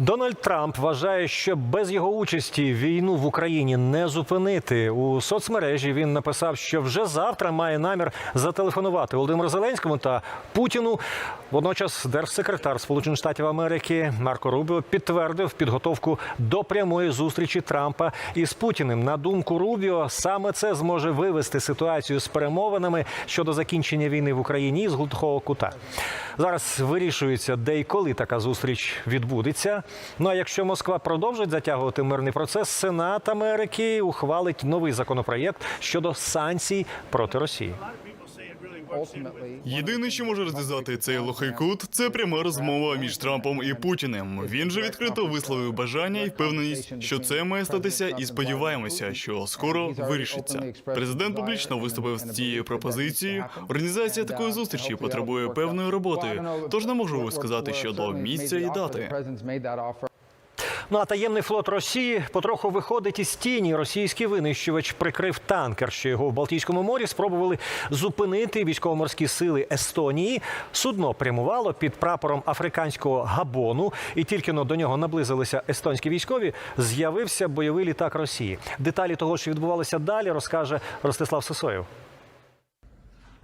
Дональд Трамп вважає, що без його участі війну в Україні не зупинити. У соцмережі він написав, що вже завтра має намір зателефонувати Володимиру Зеленському та Путіну. Водночас держсекретар Сполучених Штатів Америки Марко Рубіо підтвердив підготовку до прямої зустрічі Трампа із Путіним. На думку Рубіо, саме це зможе вивести ситуацію з перемовинами щодо закінчення війни в Україні з глухого кута. Зараз вирішується, де і коли така зустріч відбудеться. Ну а якщо Москва продовжить затягувати мирний процес, Сенат Америки ухвалить новий законопроєкт щодо санкцій проти Росії. Єдине, що може розв'язати цей лохий кут, це пряма розмова між Трампом і Путіним. Він же відкрито висловив бажання і впевненість, що це має статися, і сподіваємося, що скоро вирішиться. Президент публічно виступив з цією пропозицією. Організація такої зустрічі потребує певної роботи, тож не можу сказати щодо місця і дати. Ну а таємний флот Росії потроху виходить із тіні. Російський винищувач прикрив танкер, що його в Балтійському морі спробували зупинити військово-морські сили Естонії. Судно прямувало під прапором африканського габону, і тільки до нього наблизилися естонські військові. З'явився бойовий літак Росії. Деталі того, що відбувалося далі, розкаже Ростислав Сисоєв.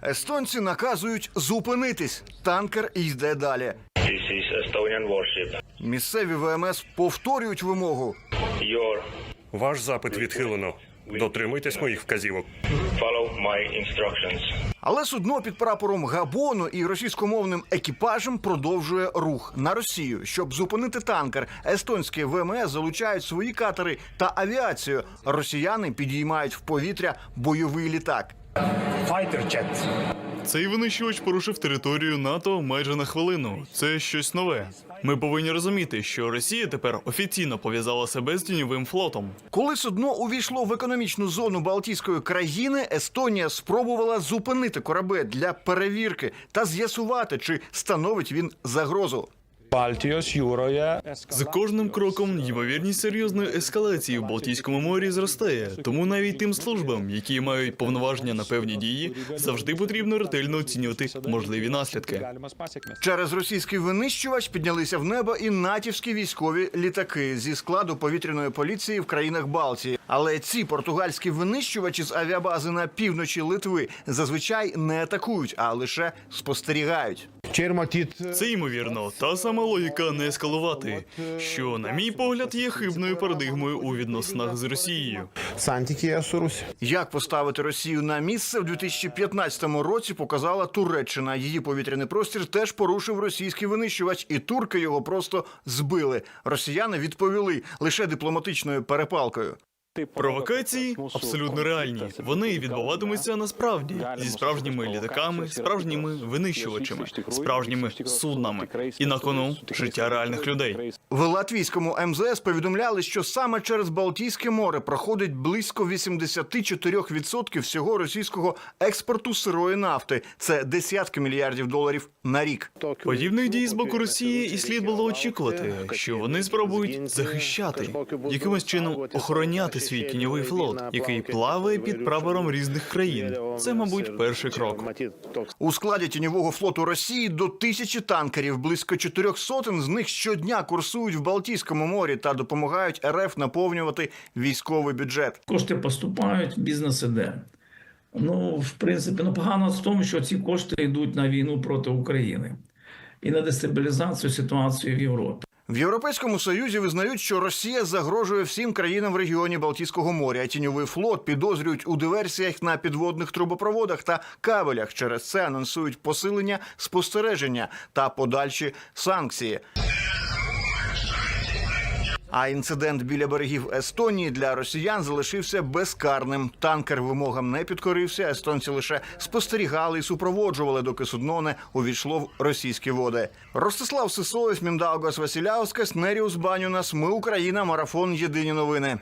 Естонці наказують зупинитись. Танкер йде далі. This is Estonian warship. Місцеві ВМС повторюють вимогу. Your Ваш запит відхилено. Дотримуйтесь моїх вказівок. follow my instructions. Але судно під прапором Габону і російськомовним екіпажем продовжує рух на Росію. Щоб зупинити танкер, естонські ВМС залучають свої катери та авіацію. Росіяни підіймають в повітря бойовий літак. Цей винищувач порушив територію НАТО майже на хвилину. Це щось нове. Ми повинні розуміти, що Росія тепер офіційно пов'язала себе з тіньовим флотом. Коли судно увійшло в економічну зону Балтійської країни, Естонія спробувала зупинити корабель для перевірки та з'ясувати, чи становить він загрозу. Baltijos jūroje За кожним кроком ймовірність серйозної ескалації в Балтійському морі зростає. Тому навіть тим службам, які мають повноваження на певні дії, завжди потрібно ретельно оцінювати можливі наслідки. Через російський винищувач піднялися в небо і натівські військові літаки зі складу повітряної поліції в країнах Балтії. Але ці португальські винищувачі з авіабази на півночі Литви зазвичай не атакують, а лише спостерігають. Čia Це ймовірно та сама логіка не ескалувати, що, на мій погляд, є хибною парадигмою у відносинах з Росією. Як поставити Росію на місце в 2015 році показала Туреччина. Її повітряний простір теж порушив російський винищувач, і турки його просто збили. Росіяни відповіли лише дипломатичною перепалкою. Провокації абсолютно реальні. Вони відбуватимуться насправді зі справжніми літаками, справжніми винищувачами, справжніми суднами і на кону життя реальних людей. В латвійському МЗС повідомляли, що саме через Балтійське море проходить близько 84% всього російського експорту сирої нафти. Це десятки мільярдів доларів на рік. Подібних дій з боку Росії і слід було очікувати, що вони спробують захищати якимось чином охороняти свій тіньовий флот, який плаває під прапором різних країн. Це, мабуть, перший крок. У складі тіньового флоту Росії до тисячі танкерів. Близько чотирьох сотень з них щодня курсують в Балтійському морі та допомагають РФ наповнювати військовий бюджет. Кошти поступають, бізнес іде. Ну, в принципі, ну погано в тому, що ці кошти йдуть на війну проти України і на дестабілізацію ситуації в Європі. В Європейському Союзі визнають, що Росія загрожує всім країнам в регіоні Балтійського моря. Тіньовий флот підозрюють у диверсіях на підводних трубопроводах та кабелях. Через це анонсують посилення спостереження та подальші санкції. А інцидент біля берегів Естонії для росіян залишився безкарним. Танкер вимогам не підкорився. Естонці лише спостерігали і супроводжували, доки судно не увійшло в російські води. Ростислав Сисоєв, Міндаугас Василяускас, Неріус Банюнас. Ми Україна. Марафон. Єдині новини.